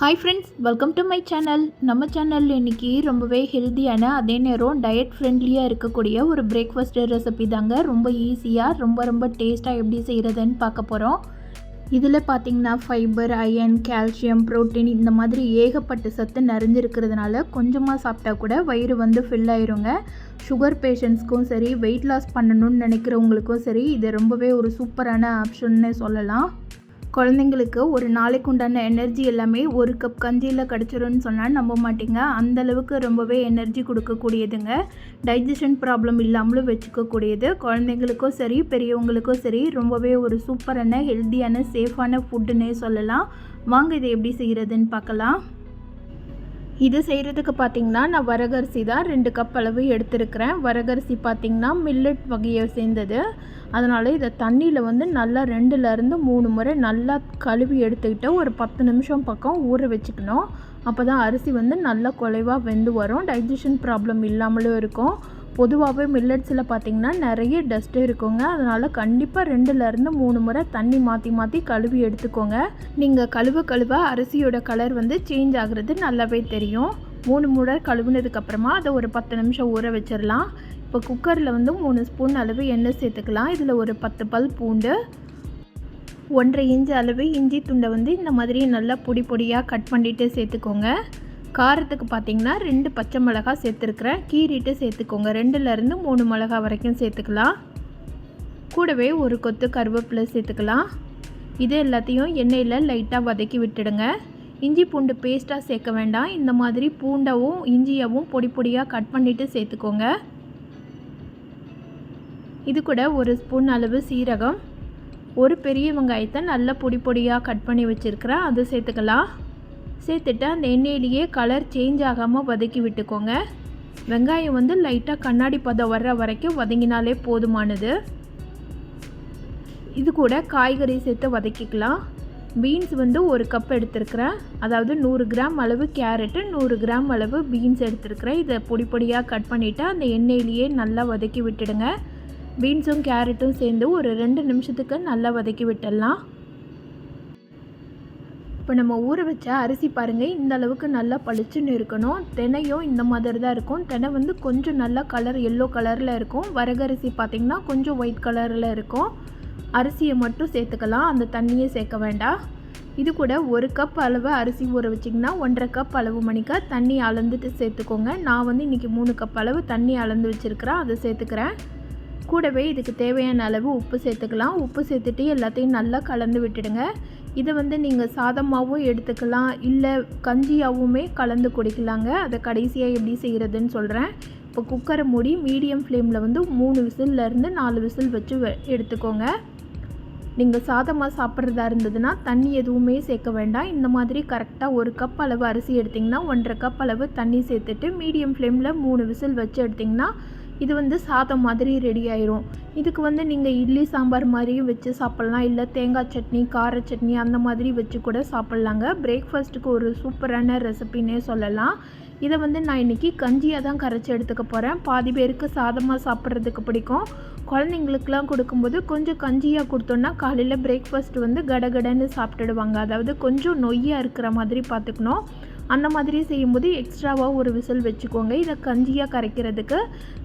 Hi friends welcome to my channel நம்ம channel இன்றைக்கி ரொம்பவே ஹெல்த்தியான அதே நேரம் டயட் ஃப்ரெண்ட்லியாக இருக்கக்கூடிய ஒரு பிரேக்ஃபாஸ்ட் ரெசிபி தாங்க. ரொம்ப ஈஸியாக ரொம்ப ரொம்ப டேஸ்ட்டாக எப்படி செய்கிறதுன்னு பார்க்க போகிறோம் இதில் பார்த்திங்கன்னா ஃபைபர் அயன் கால்சியம் ப்ரோட்டீன் இந்த மாதிரி ஏகப்பட்ட சத்து நிறைஞ்சிருக்கிறதுனால கொஞ்சமாக சாப்பிட்டா கூட வயிறு வந்து ஃபில் ஆயிருங்க. சுகர் பேஷண்ட்ஸ்க்கும் சரி வெயிட் லாஸ் பண்ணணும்னு நினைக்கிறவங்களுக்கும் சரி இது ரொம்பவே ஒரு சூப்பரான ஆப்ஷன்னு சொல்லலாம். குழந்தைங்களுக்கு ஒரு நாளைக்கு உண்டான எனர்ஜி எல்லாமே ஒரு கப் கஞ்சியில் கிடச்சிரும்னு சொன்னால் நம்ப மாட்டீங்க. அந்தளவுக்கு ரொம்பவே எனர்ஜி கொடுக்கக்கூடியதுங்க. டைஜஷன் ப்ராப்ளம் இல்லாமலும் வச்சுக்கக்கூடியது. குழந்தைங்களுக்கும் சரி பெரியவங்களுக்கும் சரி ரொம்பவே ஒரு சூப்பரான ஹெல்த்தியான சேஃபான ஃபுட்டுன்னே சொல்லலாம். வாங்க இதை எப்படி செய்கிறதுன்னு பார்க்கலாம். இது செய்கிறதுக்கு பார்த்திங்கன்னா நான் வரகரிசி தான் ரெண்டு கப் அளவு எடுத்துருக்கிறேன். வரகரிசி பார்த்திங்கன்னா மில்லட் வகையை சேர்ந்தது. அதனால் இதை தண்ணியில் வந்து நல்லா ரெண்டுலேருந்து மூணு முறை நல்லா கழுவி எடுத்துக்கிட்டு ஒரு பத்து நிமிஷம் பக்கம் ஊற வச்சுக்கணும். அப்போ தான் அரிசி வந்து நல்லா குலைவாக வெந்து வரும். டைஜஷன் ப்ராப்ளம் இல்லாமலும் இருக்கும். பொதுவாகவே மில்லட்ஸில் பார்த்திங்கன்னா நிறைய டஸ்ட்டு இருக்குங்க. அதனால் கண்டிப்பாக ரெண்டுலேருந்து மூணு முறை தண்ணி மாற்றி மாற்றி கழுவி எடுத்துக்கோங்க. நீங்கள் கழுவ கழுவ அரிசியோட கலர் வந்து சேஞ்ச் ஆகுறது நல்லாவே தெரியும். மூணு முறை கழுவுனதுக்கப்புறமா அதை ஒரு பத்து நிமிஷம் ஊற வச்சிடலாம் இப்போ குக்கரில் வந்து மூணு ஸ்பூன் அளவு எண்ணெய் சேர்த்துக்கலாம். இதில் ஒரு பத்து பல் பூண்டு ஒன்றரை இன்ச்சு அளவு இஞ்சி துண்டை வந்து இந்த மாதிரி நல்லா பொடி பொடியாக கட் பண்ணிவிட்டு சேர்த்துக்கோங்க. காரத்துக்கு பார்த்திங்கன்னா ரெண்டு பச்சை மிளகா சேர்த்துருக்குறேன். கீறிட்டு சேர்த்துக்கோங்க. ரெண்டுலேருந்து மூணு மிளகா வரைக்கும் சேர்த்துக்கலாம். கூடவே ஒரு கொத்து கருவேப்பிலை சேர்த்துக்கலாம். இது எல்லாத்தையும் எண்ணெயில் லைட்டாக வதக்கி விட்டுடுங்க. இஞ்சி பூண்டு பேஸ்ட்டாக சேர்க்க வேண்டாம். இந்த மாதிரி பூண்டவும் இஞ்சியவும் பொடி பொடியாக கட் பண்ணிவிட்டு சேர்த்துக்கோங்க. இது கூட ஒரு ஸ்பூன் அளவு சீரகம். ஒரு பெரிய வெங்காயத்தை நல்லா பொடி பொடியாக கட் பண்ணி வச்சுருக்கிறேன். அதை சேர்த்துக்கலாம். சேர்த்துட்டு அந்த எண்ணெயிலேயே கலர் சேஞ்ச் ஆகாமல் வதக்கி விட்டுக்கோங்க. வெங்காயம் வந்து லைட்டாக கண்ணாடி பதம் வர்ற வரைக்கும் வதங்கினாலே போதுமானது. இது கூட காய்கறி சேர்த்து வதக்கிக்கலாம். பீன்ஸ் வந்து ஒரு கப் எடுத்துருக்கிறேன். அதாவது நூறு கிராம் அளவு கேரட்டு நூறு கிராம் அளவு பீன்ஸ் எடுத்துருக்கிறேன். இதை பொடி பொடியாக கட் பண்ணிவிட்டு அந்த எண்ணெயிலேயே நல்லா வதக்கி விட்டுடுங்க. பீன்ஸும் கேரட்டும் சேர்ந்து ஒரு ரெண்டு நிமிஷத்துக்கு நல்லா வதக்கி விட்டுடலாம். இப்போ நம்ம ஊற வச்ச அரிசி பாருங்கள் இந்த அளவுக்கு நல்லா பளிச்சுன்னு இருக்கணும். தினையும் இந்த மாதிரி தான் இருக்கும். தினை வந்து கொஞ்சம் நல்லா கலர் எல்லோ கலரில் இருக்கும். வரகரிசி பார்த்திங்கன்னா கொஞ்சம் ஒயிட் கலரில் இருக்கும். அரிசியை மட்டும் சேர்த்துக்கலாம். அந்த தண்ணியை சேர்க்க வேண்டாம். இது கூட ஒரு கப் அளவு அரிசி ஊற வச்சிங்கன்னா ஒன்றரை கப் அளவு மணிக்கா தண்ணி அளந்துட்டு சேர்த்துக்கோங்க. நான் வந்து இன்றைக்கி மூணு கப் அளவு தண்ணி அளந்து வச்சுருக்கிறேன். அதை சேர்த்துக்கிறேன். கூடவே இதுக்கு தேவையான அளவு உப்பு சேர்த்துக்கலாம். உப்பு சேர்த்துட்டு எல்லாத்தையும் நல்லா கலந்து விட்டுடுங்க. இதை வந்து நீங்கள் சாதமாகவும் எடுத்துக்கலாம் இல்லை கஞ்சியாகவுமே கலந்து குடிக்கலாங்க. அதை கடைசியாக எப்படி செய்கிறதுன்னு சொல்கிறேன் இப்போ குக்கரை மூடி மீடியம் ஃப்ளேமில் வந்து மூணு விசில்லேருந்து நாலு விசில் வச்சு எடுத்துக்கோங்க. நீங்கள் சாதமாக சாப்பிட்றதா இருந்ததுன்னா தண்ணி எதுவுமே சேர்க்க வேண்டாம். இந்த மாதிரி கரெக்டாக ஒரு கப் அளவு அரிசி எடுத்திங்கன்னா ஒன்றரை கப் அளவு தண்ணி சேர்த்துட்டு மீடியம் ஃப்ளேமில் மூணு விசில் வச்சு எடுத்திங்கன்னா இது வந்து சாதம் மாதிரி ரெடி ஆயிரும். இதுக்கு வந்து நீங்கள் இட்லி சாம்பார் மாதிரியும் வச்சு சாப்பிட்லாம். இல்லை தேங்காய் சட்னி கார சட்னி அந்த மாதிரி வச்சு கூட சாப்பிட்லாங்க. பிரேக்ஃபாஸ்ட்டுக்கு ஒரு சூப்பரான ரெசிபின்னே சொல்லலாம். இதை வந்து நான் இன்றைக்கி கஞ்சியாக தான் கரைச்சி எடுத்துக்க போகிறேன் பாதி பேருக்கு சாதமாக சாப்பிட்றதுக்கு பிடிக்கும். குழந்தைங்களுக்குலாம் கொடுக்கும்போது கொஞ்சம் கஞ்சியாக கொடுத்தோன்னா காலையில் பிரேக்ஃபாஸ்ட் வந்து கடகடன்னு சாப்பிட்டுடுவாங்க. அதாவது கொஞ்சம் நொய்யாக இருக்கிற மாதிரி பார்த்துக்கணும். அந்த மாதிரி செய்யும்போது எக்ஸ்ட்ராவாக ஒரு விசில் வச்சுக்கோங்க. இதை கஞ்சியாக கரைக்கிறதுக்கு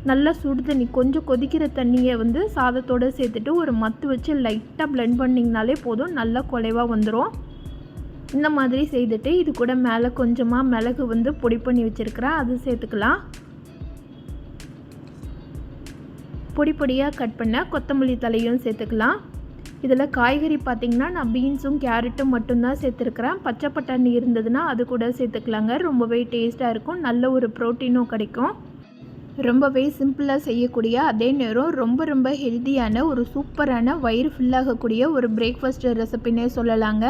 நல்லா சுடு தண்ணி கொஞ்சம் கொதிக்கிற தண்ணியை வந்து சாதத்தோடு சேர்த்துட்டு ஒரு மத்து வச்சு லைட்டாக ப்ளெண்ட் பண்ணிங்கனாலே போதும் நல்லா குலைவாக வந்துடும் இந்த மாதிரி செய்துட்டு இது கூட மேலே கொஞ்சமாக மிளகு வந்து பொடி பண்ணி வச்சுருக்கிறேன். அது சேர்த்துக்கலாம். பொடி பொடியாக கட் பண்ண கொத்தமல்லி தலையும் சேர்த்துக்கலாம். இதில் காய்கறி பார்த்திங்கன்னா நான் பீன்ஸும் கேரட்டும் மட்டும்தான் சேர்த்துருக்குறேன். பச்சை பட்டாணி இருந்ததுன்னா அது கூட சேர்த்துக்கலாங்க. ரொம்பவே டேஸ்ட்டாக இருக்கும். நல்ல ஒரு ப்ரோட்டீனும் கிடைக்கும். ரொம்பவே சிம்பிளாக செய்யக்கூடிய அதே நேரம் ரொம்ப ரொம்ப ஹெல்த்தியான ஒரு சூப்பரான வயிறு ஃபில்லாகக்கூடிய ஒரு பிரேக்ஃபாஸ்ட் ரெசிபினே சொல்லலாங்க.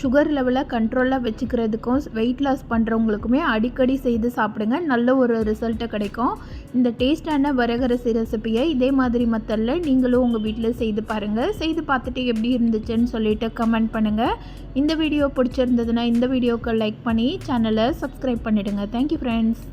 சுகர் லெவலை கண்ட்ரோலாக வச்சுக்கிறதுக்கும் வெயிட் லாஸ் பண்ணுறவங்களுக்குமே அடிக்கடி செய்து சாப்பிடுங்க. நல்ல ஒரு ரிசல்ட்டை கிடைக்கும். இந்த டேஸ்டான வரகரசி ரெசிபியை இதே மாதிரி மத்தல்ல நீங்களும் உங்கள் வீட்டில் செய்து பாருங்கள் செய்து பார்த்துட்டு எப்படி இருந்துச்சுன்னு சொல்லிட்டு கமெண்ட் பண்ணுங்கள் இந்த வீடியோ பிடிச்சிருந்ததுன்னா இந்த வீடியோக்கு லைக் பண்ணி சேனலை சப்ஸ்கிரைப் பண்ணிவிடுங்க தேங்க்யூ ஃப்ரெண்ட்ஸ்